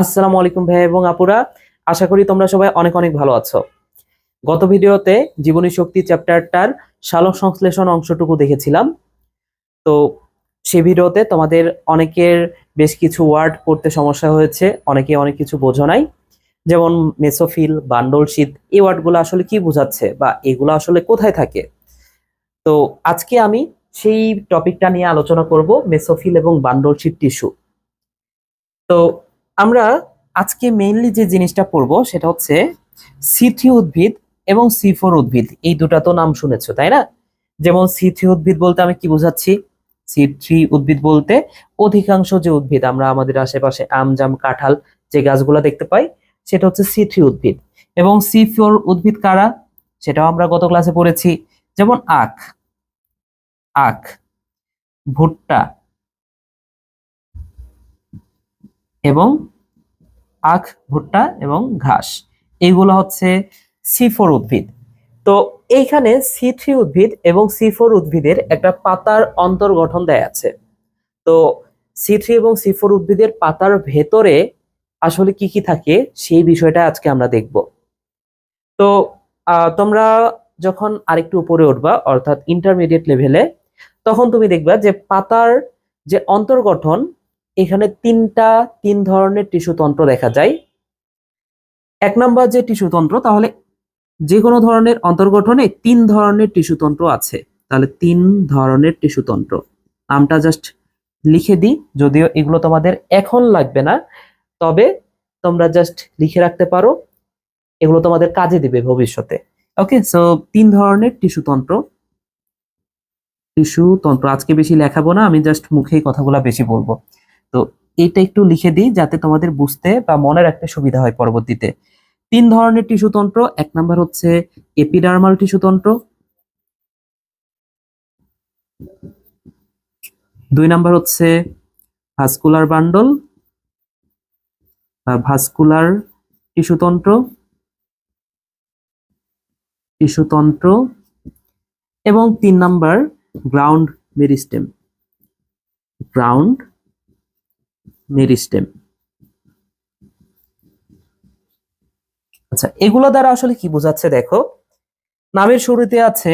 আসসালামু আলাইকুম ভাই এবং আপুরা, আশা করি তোমরা সবাই অনেক অনেক ভালো আছো। গত ভিডিওতে জীবনী শক্তি চ্যাপ্টারটার সালোক সংশ্লেষণ অংশটুকু দেখেছিলাম। তো সেই ভিডিওতে তোমাদের অনেকের বেশ কিছু ওয়ার্ড পড়তে সমস্যা হয়েছে, অনেকে অনেক কিছু বোঝো নাই। যেমন মেসোফিল, বান্ডল শীত, এই ওয়ার্ডগুলো আসলে কি বোঝাচ্ছে বা এগুলো আসলে কোথায় থাকে? তো আজকে আমি সেই টপিকটা নিয়ে আলোচনা করব, মেসোফিল এবং বান্ডল শীত টিস্যু। তো আমরা আজকে মেইনলি যে জিনিসটা পড়ব সেটা হচ্ছে সি থ্রি উদ্ভিদ এবং সি ফোর উদ্ভিদ। এই দুটা তো নাম শুনেছো, তাই না? যেমন সি থ্রি উদ্ভিদ বলতে আমি কি বোঝাচ্ছি? সি থ্রি উদ্ভিদ বলতে অধিকাংশ যে উদ্ভিদ, আমরা আমাদের আশেপাশে আম, জাম, কাঁঠাল যে গাছগুলো দেখতে পাই, সেটা হচ্ছে সি থ্রি উদ্ভিদ। এবং সি ফোর উদ্ভিদ কারা? সেটাও আমরা গত ক্লাসে পড়েছি। যেমন আখ আখ, ভুট্টা এবং আখ, ভুট্টা এবং ঘাস। এইগুলো হচ্ছে সি ফোর উদ্ভিদ। তো এইখানে সি থ্রি উদ্ভিদ এবং সি ফোর উদ্ভিদের একটা পাতার অন্তর্গঠন দেয়া আছে। তো সি থ্রি এবং সি ফোর উদ্ভিদের পাতার ভেতরে আসলে কি কি থাকে সেই বিষয়টা আজকে আমরা দেখব। তো তোমরা যখন আরেকটু উপরে উঠবা, অর্থাৎ ইন্টারমিডিয়েট লেভেলে তখন তুমি দেখবা যে পাতার যে অন্তর্গঠন এখানে তিনটা, তিন ধরনের টিস্যু তন্ত্র দেখা যায়। এক নাম্বার যে টিস্যু তন্ত্র, তাহলে যে কোনো ধরনের অন্তর্গঠনে তিন ধরনের টিস্যু তন্ত্র আছে। তাহলে তিন ধরনের টিস্যু তন্ত্র। নামটা জাস্ট লিখে দিই, যদিও এগুলো তোমাদের এখন লাগবে না, তবে তোমরা জাস্ট লিখে রাখতে পারো, এগুলো তোমাদের কাজে দিবে ভবিষ্যতে। ওকে সো তিন ধরনের টিস্যু তন্ত্র। টিস্যু তন্ত্র, আজকে বেশি লেখাবো না, আমি জাস্ট মুখেই কথাগুলো বেশি বলব। তো এটা একটু লিখে দিই যাতে তোমাদের বুঝতে বা মনে রাখতে সুবিধা হয় পরবর্তীতে। তিন ধরনের টিস্যু তন্ত্র, এক নাম্বার হচ্ছে এপিডার্মাল টিস্যু তন্ত্র। দুই নাম্বার হচ্ছে ভাস্কুলার বান্ডল বা ভাস্কুলার টিস্যুতন্ত্র টিস্যুতন্ত্র এবং তিন number ground meristem ground meristem. আচ্ছা এগুলো দ্বারা আসলে কি বোঝাচ্ছে দেখো? নামের শুরুতে আছে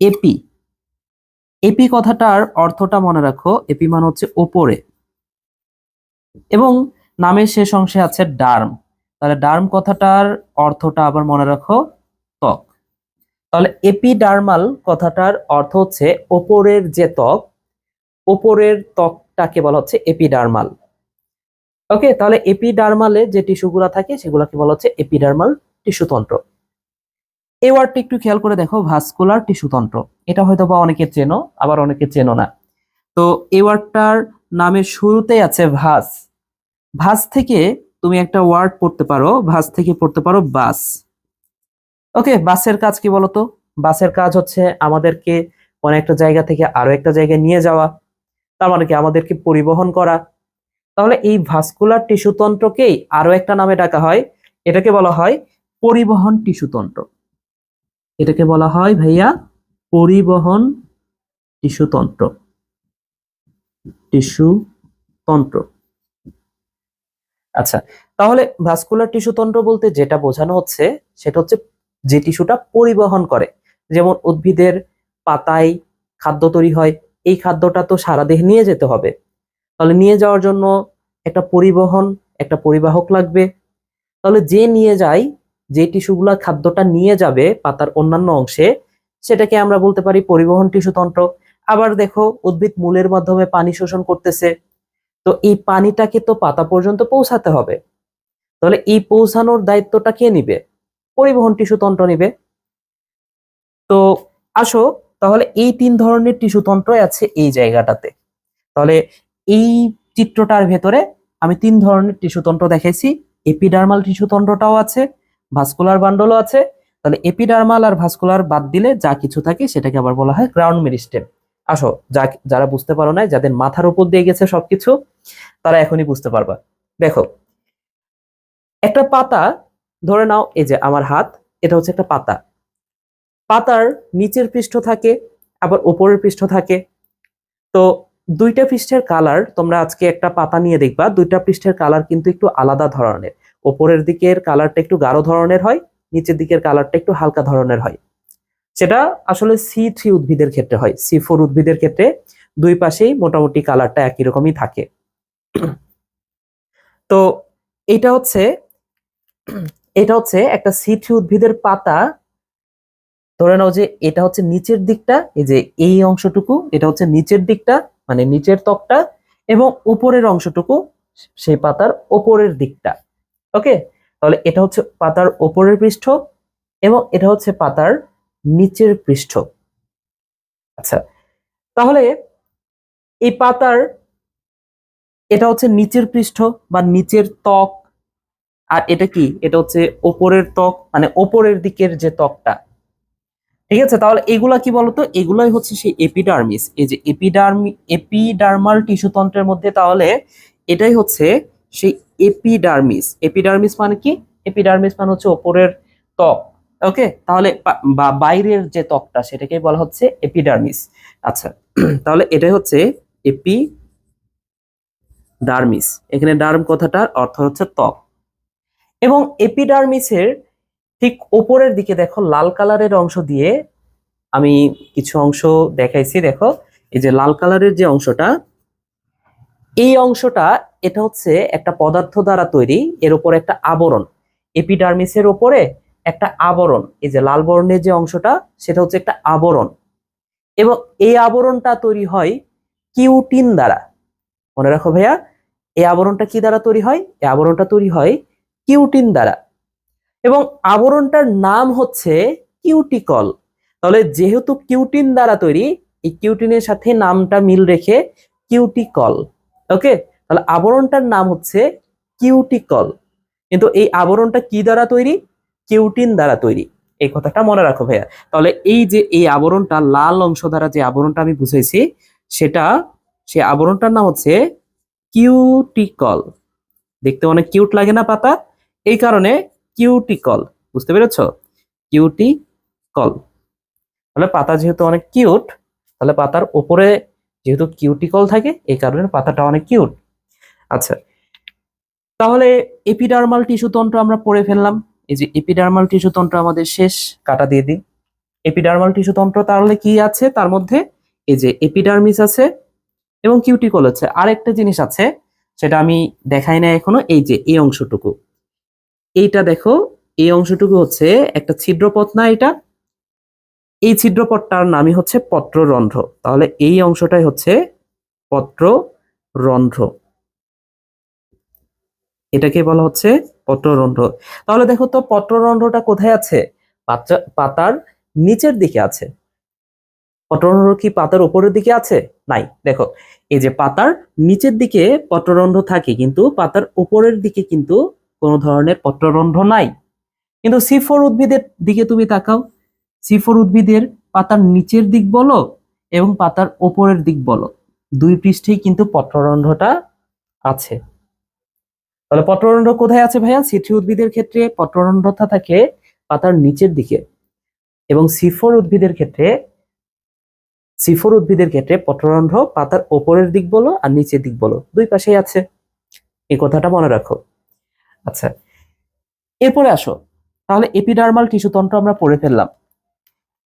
এপি। এপি কথাটার অর্থটা মনে রাখো, এপি মানে হচ্ছে ওপরে। এবং নামের শেষ অংশে আছে ডার্ম। তাহলে ডার্ম কথাটার অর্থটা আবার মনে রাখো, ত্বক। তাহলে এপিডার্মাল কথাটার অর্থ হচ্ছে ওপরের যে ত্বক, ওপরের ত্বকটাকে বলা হচ্ছে এপিডার্মাল ওকে তাহলে এপিডার্মালে যে টিস্যুগুলো থাকে, সেগুলোকে বলা হচ্ছে এপিডার্মাল টিস্যুতন্ত্র। এই ওয়ার্ডটি একটু খেয়াল করে দেখো ভাস্কুলার টিস্যুতন্ত্র। এটা হয়তো বা অনেকে চেনো, আবার অনেকে চেনো না। তো এই ওয়ার্ডটার নামের শুরুতেই আছে ভাস ভাস থেকে তুমি একটা ওয়ার্ড পড়তে পারো ভাস থেকে পড়তে পারো বাস ওকে বাসের কাজ কি বলতো? বাসের কাজ হচ্ছে আমাদেরকে কোনো একটা জায়গা থেকে আরও একটা জায়গায় নিয়ে যাওয়া। তার মানে কি আমাদেরকে পরিবহন করা। তাহলে এই ভাস্কুলার টিস্যুতন্ত্রকেই আরও একটা নামে ডাকা হয়। এটাকে বলা হয় পরিবহন টিস্যুতন্ত্র এটাকে বলা হয় ভাইয়া পরিবহন টিস্যুতন্ত্র টিস্যুতন্ত্র আচ্ছা তাহলে ভাস্কুলার টিস্যুতন্ত্র বলতে যেটা বোঝানো হচ্ছে, সেটা হচ্ছে যে টিস্যুটা পরিবহন করে। যেমন উদ্ভিদের পাতায় খাদ্য তৈরি হয় এই খাদ্যটা তো সারা দেহে নিয়ে যেতে হবে। তাহলে নিয়ে যাওয়ার জন্য একটা পরিবহন, একটা পরিবাহক লাগবে। তাহলে যে নিয়ে যায়, যে টিস্যুগুলা খাদ্যটা নিয়ে যাবে পাতার অন্যান্য অংশে, সেটাকে আমরা বলতে পারি পরিবহন টিস্যুতন্ত্র আবার দেখো, উদ্ভিদ মূলের মাধ্যমে পানি শোষণ করতেছে। তো এই পানিটাকে তো পাতা পর্যন্ত পৌঁছাতে হবে। তাহলে এই পৌঁছানোর দায়িত্বটা কে নিবে? পরিবহন টিস্যুতন্ত্র নিবে। তো আসো তাহলে এই তিন ধরনের টিস্যু টিস্যুতন্ত্রই আছে এই জায়গাটাতে। তাহলে এই চিত্রটার ভেতরে আমি তিন ধরনের টিস্যুতন্ত্র দেখাইছি। এপিডার্মাল টিস্যুতন্ত্রটাও আছে ভাস্কুলার বান্ডলও আছে। তাহলে এপিডার্মাল আর ভাস্কুলার বাদ দিলে যা কিছু থাকে সেটাকে আবার বলা হয় গ্রাউন্ড মেরিস্টেম আসো যা যারা বুঝতে পারো না যাদের মাথার উপর দিয়ে গেছে সবকিছু, তারা এখনই বুঝতে পারবা। দেখো, একটা পাতা, ধরে নাও এই যে আমার হাত, এটা হচ্ছে একটা পাতা। পাতার নিচের পৃষ্ঠ থাকে, আবার উপরের পৃষ্ঠ থাকে। তো দুইটা পৃষ্ঠের কালার তোমরা আজকে একটা পাতা নিয়ে দেখবা, দুইটা পৃষ্ঠের কালার কিন্তু একটু আলাদা ধরনের। ওপরের দিকের কালারটা একটু গাঢ় ধরনের হয়, নিচের দিকের কালারটা একটু হালকা ধরনের হয়। সেটা আসলে সি থ্রি উদ্ভিদের ক্ষেত্রে হয় সি ফোর উদ্ভিদের ক্ষেত্রে দুই পাশেই মোটামুটি কালারটা একই রকমই থাকে। তো এটা হচ্ছে এটা হচ্ছে একটা সি থ্রি উদ্ভিদের পাতা ধরে নাও যে এটা হচ্ছে নিচের দিকটা, এই যে এই অংশটুকু, এটা হচ্ছে নিচের দিকটা মানে নিচের ত্বকটা, এবং উপরের অংশটুকু সেই পাতার ওপরের দিকটা, ওকে? তাহলে এটা হচ্ছে পাতার ওপরের পৃষ্ঠ এবং এটা হচ্ছে পাতার নিচের পৃষ্ঠ। আচ্ছা তাহলে এই পাতার, এটা হচ্ছে নিচের পৃষ্ঠ বা নিচের ত্বক, আর এটা কি? এটা হচ্ছে ওপরের ত্বক মানে ওপরের দিকের যে ত্বকটা। ঠিক আছে? তাহলে এগুলা কি বলতো? এগুলাই হচ্ছে সেই এপিডার্মিস এই যে এপিডার্মি এপিডার্মাল টিস্যুতন্ত্রের মধ্যে তাহলে এটাই হচ্ছে সেই এপিডার্মিস এপিডার্মিস মানে কি? এপিডার্মিস মানে হচ্ছে ওপরের ত্বক। ওকে? তাহলে বা বাইরের যে ত্বকটা, সেটাকেই বলা হচ্ছে এপিডার্মিস আচ্ছা তাহলে এটাই হচ্ছে এপি ডার্মিস এখানে ডার্ম কথাটার অর্থ হচ্ছে ত্বক। এবং এপিডার্মিসের ঠিক ওপরের দিকে দেখো, লাল কালারের অংশ দিয়ে আমি কিছু অংশ দেখাইছি। দেখো, এই যে লাল কালারের যে অংশটা, এই অংশটা এটা হচ্ছে একটা পদার্থ দ্বারা তৈরি, এর উপর একটা আবরণ। এপিডার্মিসের উপরে একটা আবরণ, এই যে লাল বর্ণের যে অংশটা, সেটা হচ্ছে একটা আবরণ। এবং এই আবরণটা তৈরি হয় কিউটিন দ্বারা। মনে রাখো ভাইয়া, এই আবরণটা কি দ্বারা তৈরি হয়? এই আবরণটা তৈরি হয় কিউটিন দ্বারা। এবং আবরণটার নাম হচ্ছে কিউটিকল। তাহলে যেহেতু কিউটিন দ্বারা তৈরি, এই কিউটিনের সাথে নামটা মিল রেখে কিউটিকল, ওকে? তাহলে আবরণটার নাম হচ্ছে কিউটিকল। কিন্তু এই আবরণটা কি দ্বারা তৈরি? কিউটিন দ্বারা তৈরি। এই কথাটা মনে রাখো ভাইয়া। তাহলে এই যে এই আবরণটা, লাল অংশ দ্বারা যে আবরণটা আমি বুঝাইছি, সেটা, সে আবরণটার নাম হচ্ছে কিউটিকল। দেখতে অনেক কিউট লাগে না পাতা? এই কারণে কিউটিকল, বুঝতে পেরেছ? কিউটিকল। তাহলে পাতা যেহেতু অনেক কিউট, তাহলে পাতার ওপরে যেহেতু কিউটিকল থাকে, এই কারণে পাতাটা অনেক কিউট। আচ্ছা তাহলে এপিডার্মাল টিস্যু তন্ত্র আমরা পড়ে ফেললাম। এই যে এপিডার্মাল টিস্যু তন্ত্র আমাদের শেষ, কাটা দিয়ে দিই। এপিডার্মাল টিস্যু তন্ত্র তাহলে কি আছে? তার মধ্যে এই যে এপিডার্মিস আছে এবং কিউটিকল আছে। আরেকটা জিনিস আছে, সেটা আমি দেখাই না এখনও, এই যে এই অংশটুকু। এইটা দেখো, এই অংশটুকু হচ্ছে একটা ছিদ্রপথ না এটা। এই ছিদ্রপথটার নামই হচ্ছে পত্ররন্ধ্র। তাহলে এই অংশটাই হচ্ছে পত্ররন্ধ্র। এটাকে বলা হচ্ছে পত্ররন্ধ্র। তাহলে দেখো তো পত্ররন্ধ্রটা কোথায় আছে? পাতা- পাতার নিচের দিকে আছে। পত্ররন্ধ্র কি পাতার উপরের দিকে আছে? নাই। দেখো, এই যে পাতার নিচের দিকে পত্ররন্ধ্র থাকে, কিন্তু পাতার উপরের দিকে কিন্তু কোনো ধরনের পত্ররন্ধ্র নাই। কিন্তু সিফোর উদ্ভিদের দিকে তুমি তাকাও। সিফোর উদ্ভিদের পাতার নিচের দিক বলো এবং পাতার ওপরের দিক বলো। দুই পৃষ্ঠেই কিন্তু পত্ররন্ধ্রটা আছে। তাহলে পত্ররন্ধ্র কোথায় আছে ভাইয়া? সিথি উদ্ভিদের ক্ষেত্রে পত্ররন্ধ্রতা থাকে পাতার নিচের দিকে। এবং সিফোর উদ্ভিদের ক্ষেত্রে সিফোর উদ্ভিদের ক্ষেত্রে পত্ররন্ধ্র পাতার ওপরের দিক বলো আর নিচের দিক বলো। দুই পাশেই আছে। এই কথাটা মনে রাখো। আচ্ছা। এরপরে আসো। তাহলে এপিডার্মাল টিস্যুতন্ত্র আমরা পড়ে ফেললাম।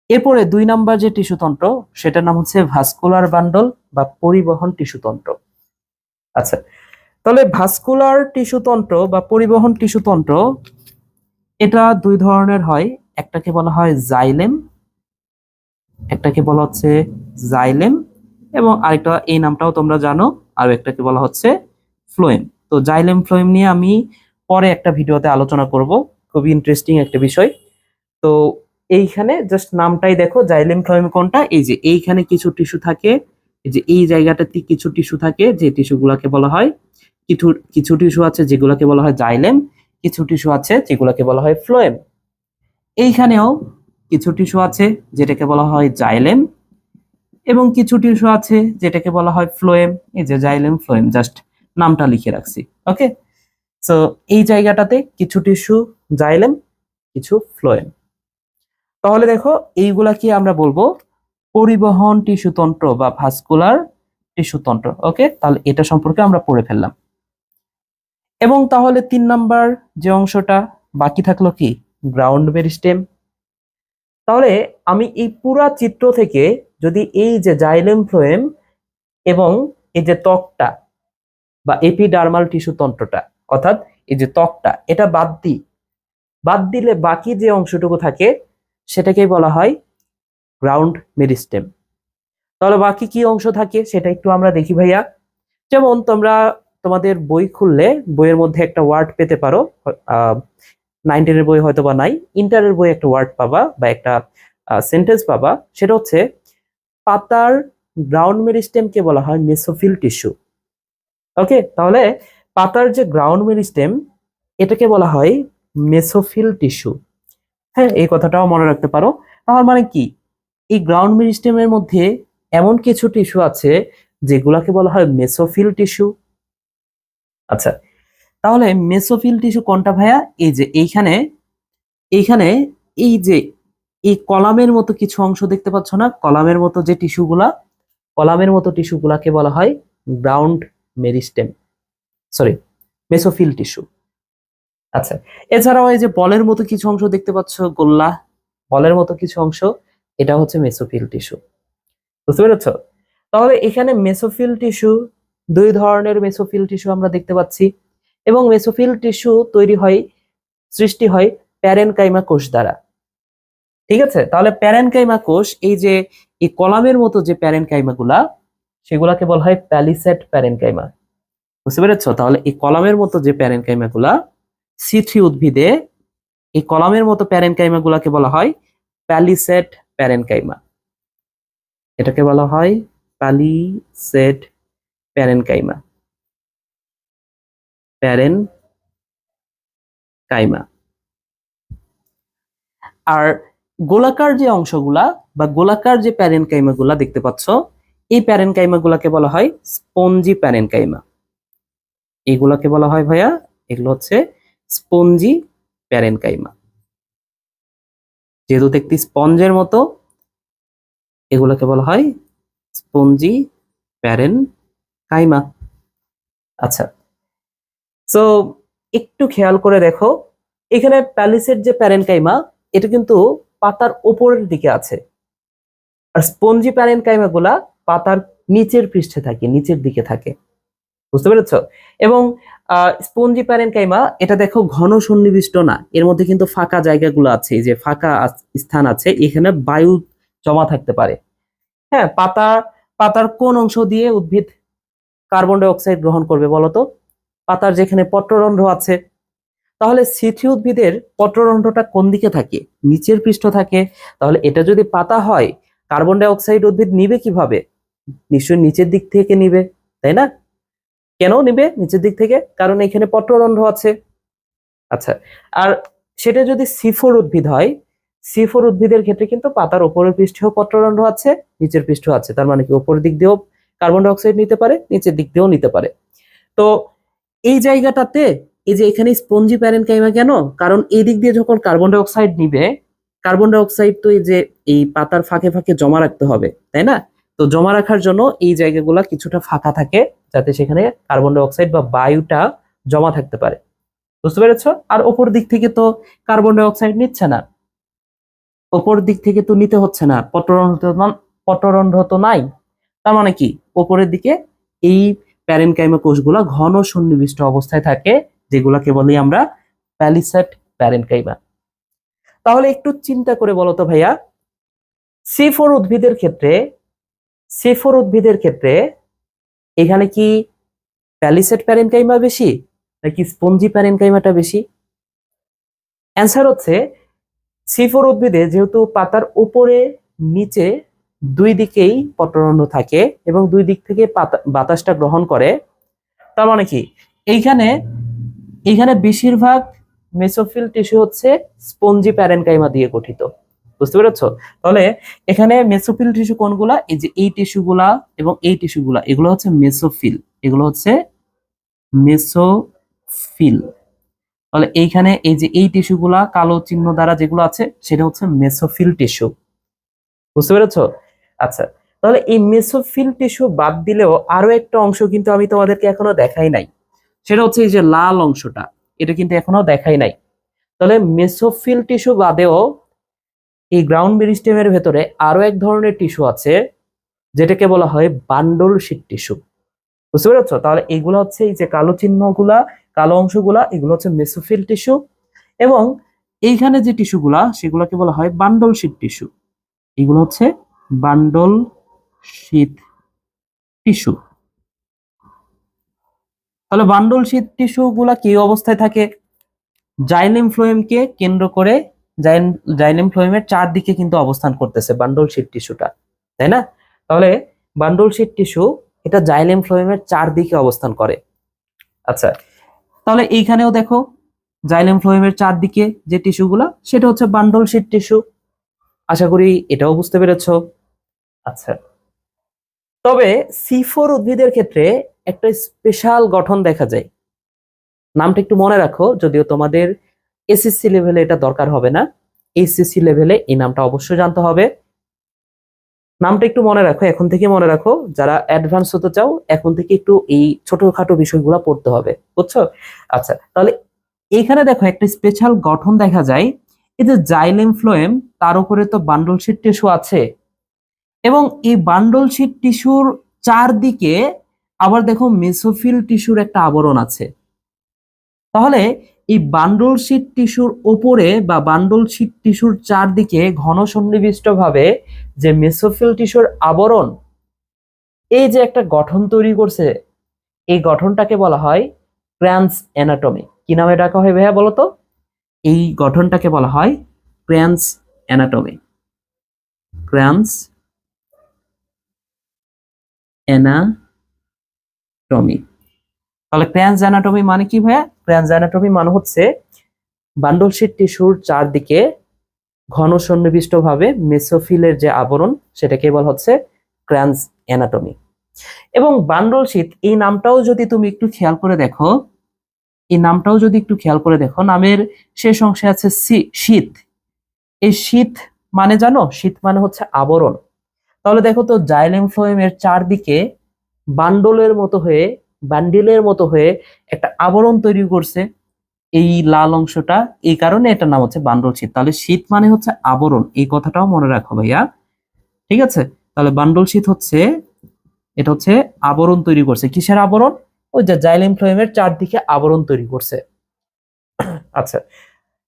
এরপরে দুই নাম্বার যে টিস্যুতন্ত্র সেটার নাম হচ্ছে ভাস্কুলার বান্ডল বা পরিবহন টিস্যুতন্ত্র আচ্ছা তাহলে ভাস্কুলার টিস্যুতন্ত্র বা পরিবহন টিস্যুতন্ত্র এটা দুই ধরনের হয়। একটাকে বলা হয় জাইলেম একটাকে বলা হচ্ছে জাইলেম এবং আরেকটা এই নামটাও তোমরা জানো আর একটাকে বলা হচ্ছে ফ্লোয়েম তো জাইলেম ফ্লোয়েম নিয়ে আমি পরে একটা ভিডিওতে আলোচনা করব। খুবই ইন্টারেস্টিং একটা বিষয়। তো এইখানে জাস্ট নামটাই দেখো জাইলেম ফ্লোয়েম কোনটা এই যে এইখানে কিছু টিস্যু থাকে, এই যে এই জায়গাটাতে কিছু টিস্যু থাকে, যে টিস্যুগুলোকে বলা হয় কিছু কিছু টিস্যু আছে যেগুলোকে বলা হয় জাইলেম কিছু টিস্যু আছে যেগুলোকে বলা হয় ফ্লোয়েম এইখানেও কিছু টিস্যু আছে যেটাকে বলা হয় জাইলেম এবং কিছু টিস্যু আছে যেটাকে বলা হয় ফ্লোয়েম এই যে জাইলেম ফ্লোয়েম জাস্ট নামটা লিখে রাখছি ওকে সো এই জায়গাটাতে কিছু টিস্যু জাইলেম, কিছু ফ্লোয়েম। তাহলে দেখো, এইগুলা কি আমরা বলব? পরিবহন টিস্যুতন্ত্র বা ভাস্কুলার টিস্যু তন্ত্র, ওকে? তাহলে এটা সম্পর্কে আমরা পড়ে ফেললাম। এবং তাহলে তিন নাম্বার যে অংশটা বাকি থাকল কি? গ্রাউন্ড মেরিস্টেম তাহলে আমি এই পুরা চিত্র থেকে যদি এই যে জাইলেম ফ্লোয়েম এবং এই যে ত্বকটা বা এপিডার্মাল টিস্যু তন্ত্রটা অর্থাৎ এই যে ত্বকটা, এটা বাদ দিই। বাদ দিলে বাকি যে অংশটুকু থাকে, সেটাকেই বলা হয় গ্রাউন্ড মেরিস্টেম তাহলে বাকি কি অংশ থাকে, সেটা একটু আমরা দেখি ভাইয়া। যেমন তোমরা, তোমাদের বই খুললে, বইয়ের মধ্যে একটা ওয়ার্ড পেতে পারো নাইন টেনের বই হয়তো বা নাই ইন্টারের বই একটা ওয়ার্ড পাবা, বা একটা সেন্টেন্স পাবা, সেটা হচ্ছে, পাতার গ্রাউন্ড মেরিস্টেমকে বলা হয় মেসোফিল টিস্যু ওকে তাহলে পাতার যে গ্রাউন্ড মেরিস্টেম এটাকে বলা হয় মেসোফিল টিস্যু। হ্যাঁ এই কথাটাও মনে রাখতে পারো। তার মানে কি? এই গ্রাউন্ড মেরিস্টেমের মধ্যে এমন কিছু টিস্যু আছে যেগুলাকে বলা হয় মেসোফিল টিস্যু। আচ্ছা তাহলে মেসোফিল টিস্যু কোনটা ভাইয়া? এই যে এইখানে এইখানে এই যে এই কলামের মতো কিছু অংশ দেখতে পাচ্ছ না? কলামের মতো যে টিস্যুগুলা, কলামের মতো টিস্যুগুলাকে বলা হয় ground meristem sorry mesophyll tissue আচ্ছা এছাড়াও এই যে বলের মতো কিছু অংশ দেখতে পাচ্ছ, গোল্লা, বলের মতো কিছু অংশ, এটা হচ্ছে মেসোফিল টিস্যু বুঝতে পেরেছ? তাহলে এখানে মেসোফিল টিস্যু দুই ধরনের মেসোফিল টিস্যু আমরা দেখতে পাচ্ছি, এবং মেসোফিল টিস্যু তৈরি হয়, সৃষ্টি হয় প্যারেনকাইমা কোষ দ্বারা। ঠিক আছে? তাহলে প্যারেনকাইমা কোষ, এই যে, এই কলামের মতো যে প্যারেনকাইমা গুলা সেগুলাকে বলা হয় প্যালিসেট প্যারেনকাইমা। বুঝতে পেরেছ? তাহলে এই কলামের মতো যে প্যারেনকাইমা গুলা সি থ্রি উদ্ভিদে এই কলামের মতো প্যারেনকাইমা গুলাকে বলা হয় প্যালিসেট প্যারেনকাইমা। এটাকে বলা হয় প্যালিসেট প্যারেনকাইমা। প্যারেন কাইমা আর গোলাকার যে অংশগুলা বা গোলাকার যে প্যারেনকাইমা গুলা দেখতে পাচ্ছ, এই প্যারেনকাইমা গুলাকে বলা হয় স্পঞ্জি প্যারেনকাইমা। এগুলাকে বলা হয় ভাইয়া, এগুলো হচ্ছে স্পঞ্জি প্যারেনকাইমা। যেহেতু দেখতে স্পঞ্জের মতো, এগুলোকে বলা হয় স্পঞ্জি প্যারেন কাইমা আচ্ছা সো একটু খেয়াল করে দেখো, এখানে প্যালিসের যে প্যারেন কাইমা এটা কিন্তু পাতার ওপরের দিকে আছে। আর স্পঞ্জি প্যারেন কাইমা গুলা পাতার নিচের পৃষ্ঠে থাকে, নিচের দিকে থাকে। বুঝতে পেরেছ? এবং স্পঞ্জি প্যারেন কাইমা, এটা দেখো ঘন সন্নিবিষ্ট না, এর মধ্যে কিন্তু ফাঁকা জায়গাগুলো আছে যে ফাঁকা স্থান আছে, এখানে বায়ু জমা থাকতে পারে। হ্যাঁ পাতা, পাতার কোন অংশ দিয়ে উদ্ভিদ কার্বন ডাই অক্সাইড গ্রহণ করবে বলতো পাতার যেখানে পত্ররন্ধ্র আছে। তাহলে সিথি উদ্ভিদের পত্ররন্ধ্রটা কোন দিকে থাকে? নিচের পৃষ্ঠ থাকে। তাহলে এটা যদি পাতা হয়, কার্বন ডাই অক্সাইড উদ্ভিদ নিবে কীভাবে? নিশ্চয়ই নিচের দিক থেকে নিবে, তাই না? কেন নিবে নিচের দিক থেকে? কারণ এখানে পত্ররন্ধ্র আছে। আচ্ছা আর সেটা যদি সিফোর উদ্ভিদ হয় সিফোর উদ্ভিদের ক্ষেত্রে কিন্তু পাতার উপরের পৃষ্ঠেও পত্ররন্ধ্র আছে, নিচের পৃষ্ঠ আছে। তার মানে কি উপরের দিক দিয়েও কার্বন ডাই অক্সাইড নিতে পারে, নিচের দিক দিয়েও নিতে পারে। তো এই জায়গাটাতে, এই যে এখানে স্পঞ্জি প্যারেনকাইমা কেন? কারণ এই দিক দিয়ে যখন কার্বন ডাই অক্সাইড নিবে, কার্বন ডাই অক্সাইড তো এই যে, এই পাতার ফাঁকে ফাঁকে জমা রাখতে হবে, তাই না? তো জমা রাখার জন্য এই জায়গাগুলো কিছুটা ফাঁকা থাকে যাতে সেখানে কার্বন ডাই অক্সাইড বা বায়ুটা জমা থাকতে পারে। বুঝতে পেরেছ? আর ওপর দিক থেকে তো কার্বন ডাই অক্সাইড নিচ্ছে না। ওপর দিক থেকে তো নিতে হচ্ছে না পত্ররন্ধ্র তো না- তো নাই। তার মানে কি? ওপরের দিকে এই প্যারেনকাইমা কোষগুলো ঘন সন্নিবিষ্ট অবস্থায় থাকে যেগুলোকে বলি আমরা প্যালিসেট প্যারেনকাইমা। তাহলে একটু চিন্তা করে বলো তো ভাইয়া, সি ফোর উদ্ভিদের ক্ষেত্রে সি ফোর উদ্ভিদের ক্ষেত্রে এখানে কি প্যালিসেট প্যারেনকাইমা বেশি নাকি স্পঞ্জি প্যারেনকাইমাটা বেশি? অ্যান্সার হচ্ছে সি ফোর উদ্ভিদে যেহেতু পাতার উপরে, নিচে দুই দিকেই পত্ররন্ধ্র থাকে এবং দুই দিক থেকে পাতা, বাতাসটা গ্রহণ করে। তার মানে কি? এইখানে এইখানে বেশিরভাগ মেসোফিল টিস্যু হচ্ছে স্পঞ্জি প্যারেনকাইমা দিয়ে গঠিত। বুঝতে পেরেছ? তাহলে এখানে মেসোফিল টিস্যু কোনগুলা? এই যে এই টিস্যুগুলা এবং এই টিস্যুগুলা এগুলো হচ্ছে মেসোফিল এগুলো হচ্ছে মেসোফিল তাহলে এইখানে এই যে এই টিস্যুগুলা কালো চিহ্ন দ্বারা যেগুলো আছে, সেটা হচ্ছে মেসোফিল টিস্যু বুঝতে পেরেছ? আচ্ছা তাহলে এই মেসোফিল টিস্যু বাদ দিলেও আরও একটা অংশ কিন্তু আমি তোমাদেরকে এখনও দেখাই নাই। সেটা হচ্ছে এই যে লাল অংশটা, এটা কিন্তু এখনও দেখাই নাই। তাহলে মেসোফিল টিস্যু বাদেও এই গ্রাউন্ড মেরিস্টেমের ভেতরে আরও এক ধরনের টিস্যু আছে, যেটাকে বলা হয় বান্ডল শীট টিস্যু বুঝতে পেরেছ? তাহলে এগুলো হচ্ছে এই যে কালো চিহ্নগুলা, কালো অংশগুলা, এগুলো হচ্ছে মেসোফিল টিস্যু এবং এইখানে যে টিস্যুগুলা সেগুলোকে বলা হয় বান্ডল শীট টিস্যু এগুলো হচ্ছে বান্ডল শীত টিস্যু তাহলে বান্ডল শীত টিস্যু গুলা কি অবস্থায় থাকে? জাইলেম ফ্লোয়েমকে কেন্দ্র করে জাইলেম ফ্লোয়েমের চারদিকে কিন্তু অবস্থান করতেছে বান্ডল শীত টিস্যুটা, তাই না? তাহলে বান্ডল শীত টিস্যু এটা জাইলেম ফ্লোয়েমের চারদিকে অবস্থান করে। আচ্ছা তাহলে এইখানেও দেখো জাইলেম ফ্লোয়েমের চারদিকে যে টিস্যুগুলো, সেটা হচ্ছে বান্ডল শীত টিস্যু। আশা করি এটাও বুঝতে পেরেছ। আচ্ছা তবে সি ফোর উদ্ভিদের ক্ষেত্রে একটা স্পেশাল গঠন দেখা যায়। নামটা একটু মনে রাখো, যদিও তোমাদের এসএসসি লেভেলে এটা দরকার হবে না। এইচএসসি লেভেলে এই নামটা অবশ্যই জানতে হবে। নামটা একটু মনে রাখো, এখন থেকে মনে রাখো, যারা অ্যাডভান্স হতে চাও, এখন থেকে একটু এই ছোটখাটো বিষয়গুলো পড়তে হবে, বুঝছ? আচ্ছা তাহলে এইখানে দেখো একটা স্পেশাল গঠন দেখা যায়। এই যে জাইলেম ফ্লোয়েম তার উপরে তো বান্ডল শিট টিস্যু আছে। এবং এই বান্ডল শিট টিস্যুর চারদিকে আবার দেখো মেসোফিল টিস্যুর একটা আবরণ আছে। তাহলে এই বান্ডল শিট টিস্যুর ওপরে বা বান্ডল শিট টিস্যুর চারদিকে ঘন সন্নিবিষ্ট ভাবে যে মেসোফিল টিস্যুর আবরণ, এই যে একটা গঠন তৈরি করছে, এই গঠনটাকে বলা হয় ক্র্যান্স অ্যানাটমি। কি নামে ডাকা হয় ভাইয়া বলতো? এই গঠনটাকে বলা হয় ক্র্যান্স অ্যানাটমি। ক্র্যান্স অ্যানাটমি। তাহলে ক্র্যান্স অ্যানাটমি মানে কি ভাইয়া? ক্র্যান্স অ্যানাটমি মানে হচ্ছে বান্ডল শীট টিস্যুর চারদিকে ঘন সন্নিবিষ্ট ভাবে মেসোফিলের যে আবরণ, সেটাকে বলা হচ্ছে ক্র্যান্স অ্যানাটমি এবং বান্ডল শীত এই নামটাও যদি তুমি একটু খেয়াল করে দেখো, এই নামটাও যদি একটু খেয়াল করে দেখো, নামের শেষ অংশে আছে শীত। এই শীত মানে জানো? শীত মানে হচ্ছে আবরণ। তাহলে দেখো তো জাইলেম ফ্লোয়েমের চারদিকে বান্ডলের মতো হয়ে বান্ডিলের মতো হয়ে একটা আবরণ তৈরি করছে এই লাল অংশটা। এই কারণে এটার নাম হচ্ছে বান্ডল শীত। তাহলে শীত মানে হচ্ছে আবরণ। এই কথাটাও মনে রাখো ভাইয়া। ঠিক আছে? তাহলে বান্ডল শীত হচ্ছে, এটা হচ্ছে আবরণ তৈরি করছে। কিসের আবরণ? ওই যে জাইলেম ফ্লোয়েমের চারদিকে আবরণ তৈরি করছে। আচ্ছা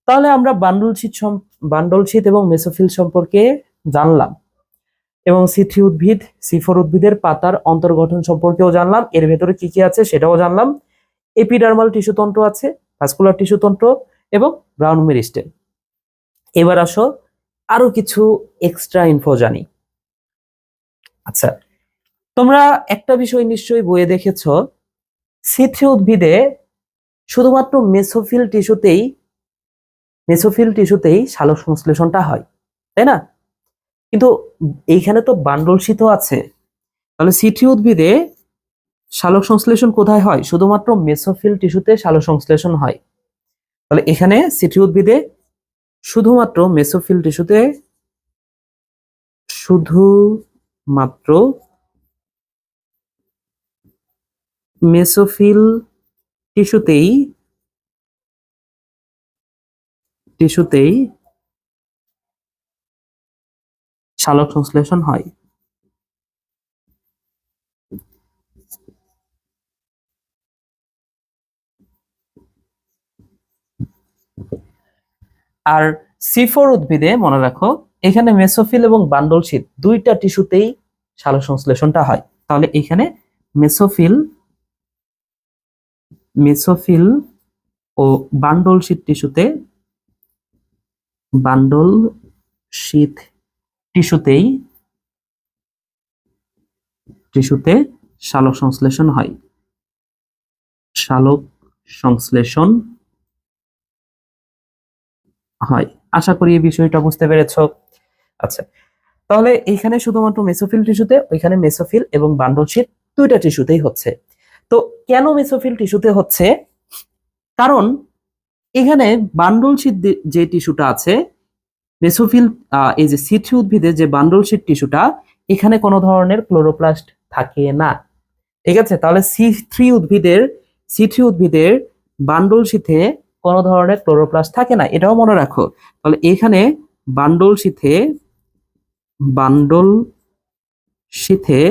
তাহলে আমরা বান্ডল শীত বান্ডল শীত এবং মেসোফিল সম্পর্কে জানলাম। এবং সি থ্রি উদ্ভিদ, সি ফোর উদ্ভিদের পাতার অন্তর্গঠন সম্পর্কেও জানলাম। এর ভেতরে কি কি আছে সেটাও জানলাম। এপিডার্মাল টিস্যুতন্ত্র আছে, ভাস্কুলার টিস্যুতন্ত্র এবং ব্রাউন মেরিস্টেম এবার আসো, আরও কিছু এক্সট্রা ইনফো জানি। আচ্ছা তোমরা একটা বিষয় নিশ্চয়ই বইয়ে দেখেছ, সি থ্রি উদ্ভিদে শুধুমাত্র মেসোফিল টিস্যুতেই মেসোফিল টিস্যুতেই সালোক সংশ্লেষণটা হয়, তাই না? কিন্তু এইখানে তো বান্ডল শীত আছে। তাহলে সিটি উদ্ভিদে সালোক সংশ্লেষণ কোথায় হয়? শুধুমাত্র মেসোফিল টিস্যুতে সালোক সংশ্লেষণ হয়। তাহলে এখানে সিটি উদ্ভিদে শুধুমাত্র মেসোফিল টিস্যুতে শুধুমাত্র মেসোফিল টিস্যুতেই টিস্যুতেই সালোক সংশ্লেষণ হয়। আর সিফোর উদ্ভিদে, মনে রাখো, এখানে মেসোফিল এবং বান্ডল শীত দুইটা টিস্যুতেই সালোক সংশ্লেষণটা হয়। তাহলে এখানে মেসোফিল মেসোফিল ও বান্ডল শীত টিস্যুতে বান্ডল শীত টিস্যুতেই টিস্যুতে শালক সংশ্লেষণ হয়। শালক সংশ্লেষণ হয়। আশা করি এই বিষয়টা বুঝতে পেরেছ। আচ্ছা তাহলে এইখানে শুধুমাত্র মেসোফিল টিস্যুতে, ওইখানে মেসোফিল এবং বান্ডল শীত দুইটা টিস্যুতেই হচ্ছে। তো কেন মেসোফিল টিস্যুতে হচ্ছে? কারণ এখানে বান্ডল শীত যে- যে টিস্যুটা আছে মেসোফিল আহ, এই যে সিথি উদ্ভিদে যে বান্ডল শীত টিস্যুটা এখানে কোনো ধরনের ক্লোরোপ্লাস্ট থাকে না। ঠিক আছে? তাহলে সি থ্রি উদ্ভিদের সি থ্রি উদ্ভিদের বান্ডল শীথে কোনো ধরনের ক্লোরোপ্লাস্ট থাকে না। এটাও মনে রাখো। তাহলে এখানে বান্ডল শীথে বান্ডল শীথে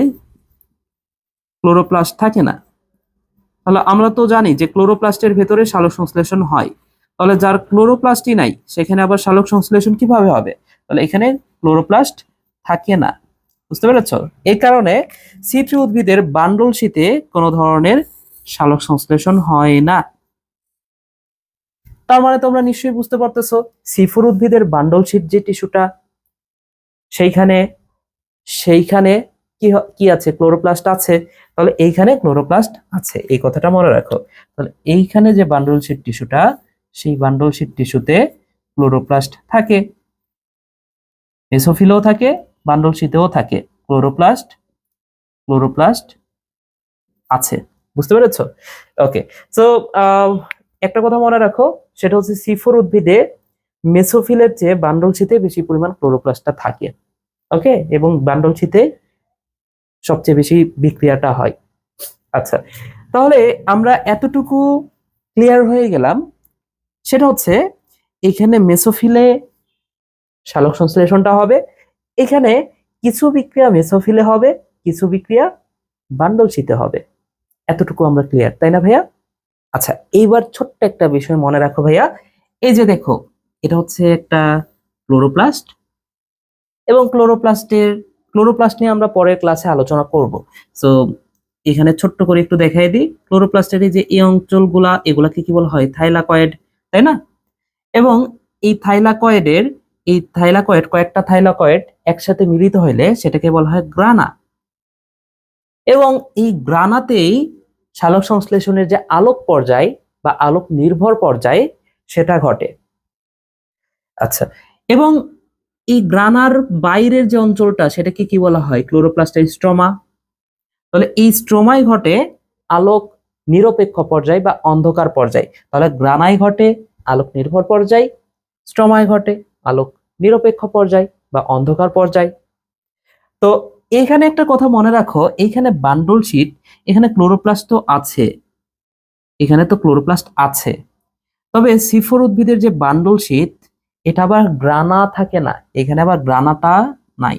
ক্লোরোপ্লাস্ট থাকে না। তাহলে আমরা তো জানি যে ক্লোরোপ্লাস্টের ভেতরে সালোক সংশ্লেষণ হয়। তাহলে যার ক্লোরোপ্লাস্টই নাই, সেখানে আবার সালোক সংশ্লেষণ কীভাবে হবে? তাহলে এখানে ক্লোরোপ্লাস্ট থাকে না। বুঝতে পেরেছ? এই কারণে সিট্রি উদ্ভিদের বান্ডল শীতে কোনো ধরনের সালোক সংশ্লেষণ হয় না। তার মানে তোমরা নিশ্চয়ই বুঝতে পারতেছো সিফুর উদ্ভিদের বান্ডল শীত যে টিস্যুটা, সেইখানে সেইখানে কি কি আছে? ক্লোরোপ্লাস্ট আছে। তাহলে এইখানে ক্লোরোপ্লাস্ট আছে। এই কথাটা মনে রাখো। তাহলে এইখানে যে বান্ডল শীট টিস্যুটা সেই বান্ডল শীট টিস্যুতে ক্লোরোপ্লাস্ট থাকে মেসোফিলও থাকে, বান্ডল শীতেও থাকে, ক্লোরোপ্লাস্ট ক্লোরোপ্লাস্ট আছে, বুঝতে পেরেছ? ওকে সো একটা কথা মনে রাখো, সেটা হচ্ছে সিফোর উদ্ভিদে মেসোফিলের চেয়ে বান্ডল শীতে বেশি পরিমাণ ক্লোরোপ্লাস্টটা থাকে ওকে এবং বান্ডল শীতে সবচেয়ে বেশি বিক্রিয়াটা হয়। আচ্ছা তাহলে আমরা এতটুকু ক্লিয়ার হয়ে গেলাম। সেটা হচ্ছে এখানে মেসোফিলে সালোক সংশ্লেষণটা হবে, এখানে কিছু বিক্রিয়া মেসোফিলে হবে, কিছু বিক্রিয়া বান্ডল শীতে হবে। এতটুকু আমরা ক্লিয়ার তাই না ভাইয়া? আচ্ছা এইবার ছোট্ট একটা বিষয় মনে রাখো ভাইয়া। এই যে দেখো, এটা হচ্ছে একটা ক্লোরোপ্লাস্ট এবং ক্লোরোপ্লাস্টের, ক্লোরোপ্লাস্ট নিয়ে আমরা পরের ক্লাসে আলোচনা করব। সো এখানে ছোট্ট করে একটু দেখাই দিই। ক্লোরোপ্লাস্টের যে এই অঞ্চলগুলা, এগুলাকে কি বলা হয়? থাইলাকয়েড তাই না? এবং এই থাইলাকয়েডের, এই থাইলাকয়েড, কয়েকটা থাইলাকয়েড একসাথে মিলিত হইলে সেটাকে বলা হয় গ্রানা। এবং এই গ্রানাতেই সালোক সংশ্লেষণের যে আলোক পর্যায় বা আলোক নির্ভর পর্যায়, সেটা ঘটে। আচ্ছা এবং এই গ্রানার বাইরের যে অঞ্চলটা, সেটাকে কি বলা হয়? ক্লোরোপ্লাস্টের স্ট্রমা। তাহলে এই স্ট্রোমায় ঘটে আলোক নিরপেক্ষ পর্যায় বা অন্ধকার পর্যায়। তাহলে গ্রানায় ঘটে আলোক নির্ভর পর্যায় স্ট্রমায় ঘটে, আলোক নিরপেক্ষ পর্যায় বা অন্ধকার পর্যায়। তো এইখানে একটা কথা মনে রাখো, এইখানে বান্ডল শীট, এখানে ক্লোরোপ্লাস্ট তো আছে। এখানে তো ক্লোরোপ্লাস্ট আছে। তবে সিফোর উদ্ভিদের যে বান্ডল শীট, এটা আবার গ্রানা থাকে না, এখানে আবার গ্রানাটা নাই।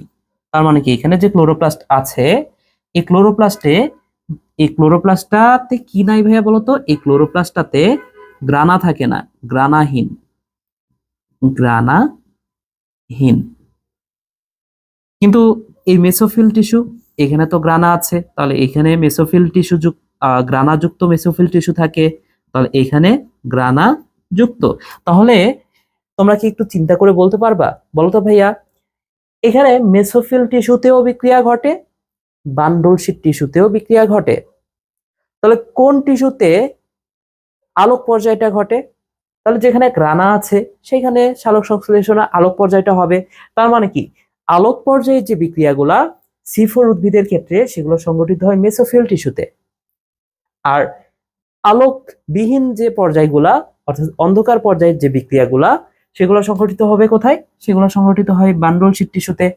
তার মানে কি, এখানে যে ক্লোরোপ্লাস্ট আছে, এই ক্লোরোপ্লাস্টে, এই ক্লোরোপ্লাস্টটাতে কি নাই ভাইয়া বলতো? এই ক্লোরোপ্লাস্টটাতে গ্রানা থাকে না, গ্রানাহীন। গ্রানাহীন। কিন্তু এই মেসোফিল টিস্যু, এখানে তো গ্রানা আছে, তাহলে এখানে মেসোফিল টিস্যু যুক্ত গ্রানাযুক্ত মেসোফিল টিস্যু থাকে, তাহলে এখানে গ্রানা যুক্ত তাহলে তোমরা কি একটু চিন্তা করে বলতে পারবা? বলো তো ভাইয়া, এখানে মেসোফিল টিস্যুতেও বিক্রিয়া ঘটে, বান্ডলশিট টিস্যুতেও বিক্রিয়া ঘটে। তাহলে কোন টিস্যুতে আলোক পর্যায়টা ঘটে। তাহলে যেখানে এক রানা আছে সেখানে সালোক সংশ্লেষণ আলোক পর্যায়টা হবে। তার মানে কি? আলোক পর্যায়ের যে বিক্রিয়াগুলা সিফোর উদ্ভিদের ক্ষেত্রে, সেগুলো সংগঠিত হয় মেসোফিল টিস্যুতে আর আলোকবিহীন যে পর্যায়গুলা, অর্থাৎ অন্ধকার পর্যায়ের যে বিক্রিয়াগুলা, সেগুলো সংগঠিত হবে কোথায়? সেগুলো সংগঠিত হয় বান্ডল শীট টিস্যুতে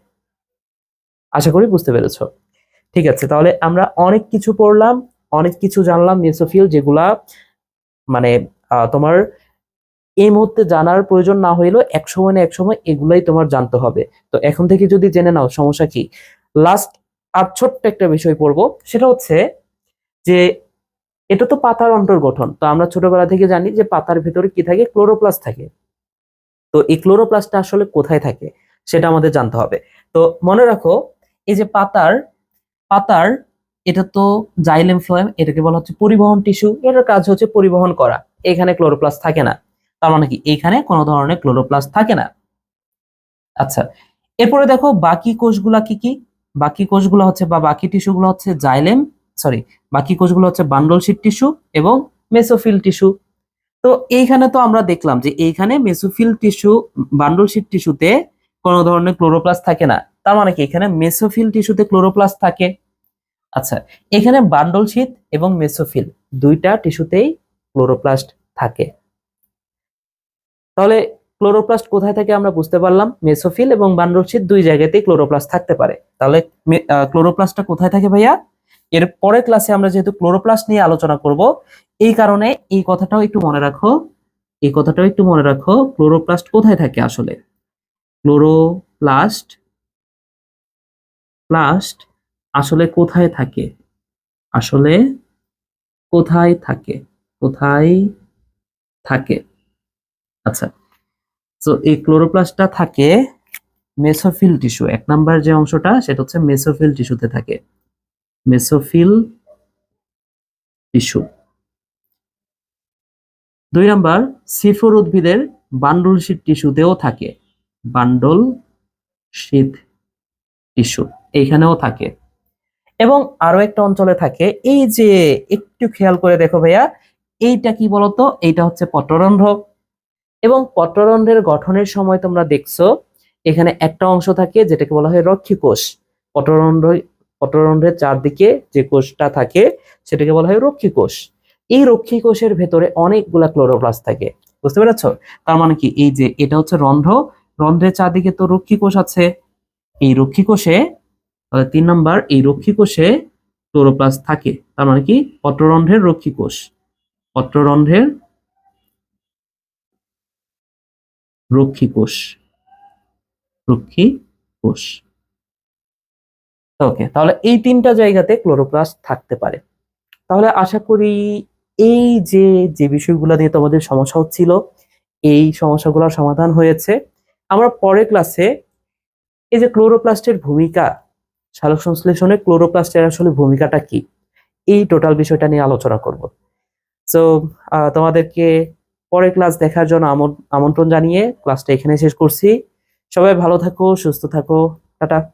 আশা করি বুঝতে পেরেছ। ঠিক আছে, তাহলে আমরা অনেক কিছু পড়লাম, অনেক কিছু জানলাম মেসোফিল যেগুলা মানে তোমার এই মুহূর্তে জানার প্রয়োজন না হইলেও এক সময় না এক সময় এগুলাই তোমার জানতে হবে। তো এখন থেকে যদি জেনে নাও সমস্যা কি লাস্ট আর ছোট্ট একটা বিষয় পড়ব, সেটা হচ্ছে যে এটা তো পাতার অন্তর্গঠন। তো আমরা ছোটবেলা থেকে জানি যে পাতার ভিতরে কি থাকে? ক্লোরোপ্লাস্ট থাকে। তো এই ক্লোরোপ্লাস্টটা আসলে কোথায় থাকে? সেটা আমাদের জানতে হবে। তো মনে রাখো, এই যে পাতার পাতার এটা তো জাইলেম ফ্লোয়েম এটাকে বলা হচ্ছে পরিবহন টিস্যু এটার কাজ হচ্ছে পরিবহন করা। এখানে ক্লোরোপ্লাস থাকে না। তার মানে কি? এখানে কোনো ধরনের ক্লোরোপ্লাস থাকে না। আচ্ছা এরপরে দেখো বাকি কোষগুলা কি কি? বাকি কোষগুলো হচ্ছে বা বাকি টিস্যুগুলো হচ্ছে জাইলেম সরি বাকি কোষগুলো হচ্ছে বান্ডল টিস্যু এবং মেসোফিল টিস্যু তো এইখানে তো আমরা দেখলাম যে এইখানে মেসোফিল টিস্যু বান্ডল টিস্যুতে কোনো ধরনের ক্লোরোপ্লাস থাকে না। তার মানে কি? এখানে মেসোফিল টিস্যুতে ক্লোরোপ্লাস থাকে। আচ্ছা এখানে বান্ডল শীত এবং মেসোফিল দুইটা টিস্যুতেই ক্লোরোপ্লাস্ট থাকে। তাহলে ক্লোরোপ্লাস্ট কোথায় থাকে আমরা বুঝতে পারলাম, মেসোফিল এবং বান্ডলশীট দুই জায়গাতেই ক্লোরোপ্লাস্ট থাকতে পারে। তাহলে ক্লোরোপ্লাস্টটা কোথায় থাকে ভাইয়া? এর পরের ক্লাসে আমরা যেহেতু ক্লোরোপ্লাস্ট নিয়ে আলোচনা করব, এই কারণে এই কথাটাও একটু মনে রাখো, এই কথাটাও একটু মনে রাখো, ক্লোরোপ্লাস্ট কোথায় থাকে আসলে? ক্লোরোপ্লাস্ট প্লাস্ট আসলে কোথায় থাকে? আসলে কোথায় থাকে? কোথায় থাকে? আচ্ছা তো এই ক্লোরোপ্লাস্টটা থাকে মেসোফিল টিস্যু এক নাম্বার যে অংশটা সেটা হচ্ছে মেসোফিল টিস্যুতে থাকে। মেসোফিল টিস্যু দুই নাম্বার সিফোর উদ্ভিদের বান্ডল শীত টিস্যুতেও থাকে। বান্ডল শীত টিস্যু এইখানেও থাকে। এবং আরও একটা অঞ্চলে থাকে। এই যে একটু খেয়াল করে দেখো ভাইয়া, এইটা কি বলতো? এইটা হচ্ছে পত্ররন্ধ্র এবং পত্ররন্ধ্রের গঠনের সময় তোমরা দেখছ, এখানে একটা অংশ থাকে যেটাকে বলা হয় রক্ষী কোষ পত্ররন্ধ্র পত্ররন্ধ্রের চারদিকে যে কোষটা থাকে, সেটাকে বলা হয় রক্ষী কোষ এই রক্ষী কোষের ভেতরে অনেকগুলা ক্লোরোপ্লাস্ট থাকে। বুঝতে পেরেছ? তার মানে কি? এই যে এটা হচ্ছে রন্ধ্র। রন্ধ্রের চারদিকে তো রক্ষী কোষ আছে। এই রক্ষী কোষে তাহলে তিন নম্বর, এই রক্ষী কোষে ক্লোরোপ্লাস্ট থাকে। তার মানে কি? পত্ররন্ধ্রের রক্ষী কোষ পত্ররন্ধ্রের রক্ষী কোষ রক্ষী কোষ ওকে, তাহলে এই তিনটা জায়গাতে ক্লোরোপ্লাস্ট থাকতে পারে। তাহলে আশা করি এই যে যে বিষয়গুলো নিয়ে তোমাদের সমস্যা হচ্ছিল, এই সমস্যাগুলোর সমাধান হয়েছে। আমরা পরের ক্লাসে এই যে ক্লোরোপ্লাস্টের ভূমিকা সালোক সংশ্লেষণে ক্লোরোপ্লাস্টের আসলে ভূমিকাটা কি? এই টোটাল বিষয়টা নিয়ে আলোচনা করব। সো তোমাদেরকে পরের ক্লাস দেখার জন্য আমন- আমন্ত্রণ জানিয়ে ক্লাসটা এখানে শেষ করছি। সবাই ভালো থাকো, সুস্থ থাকো। টাটা।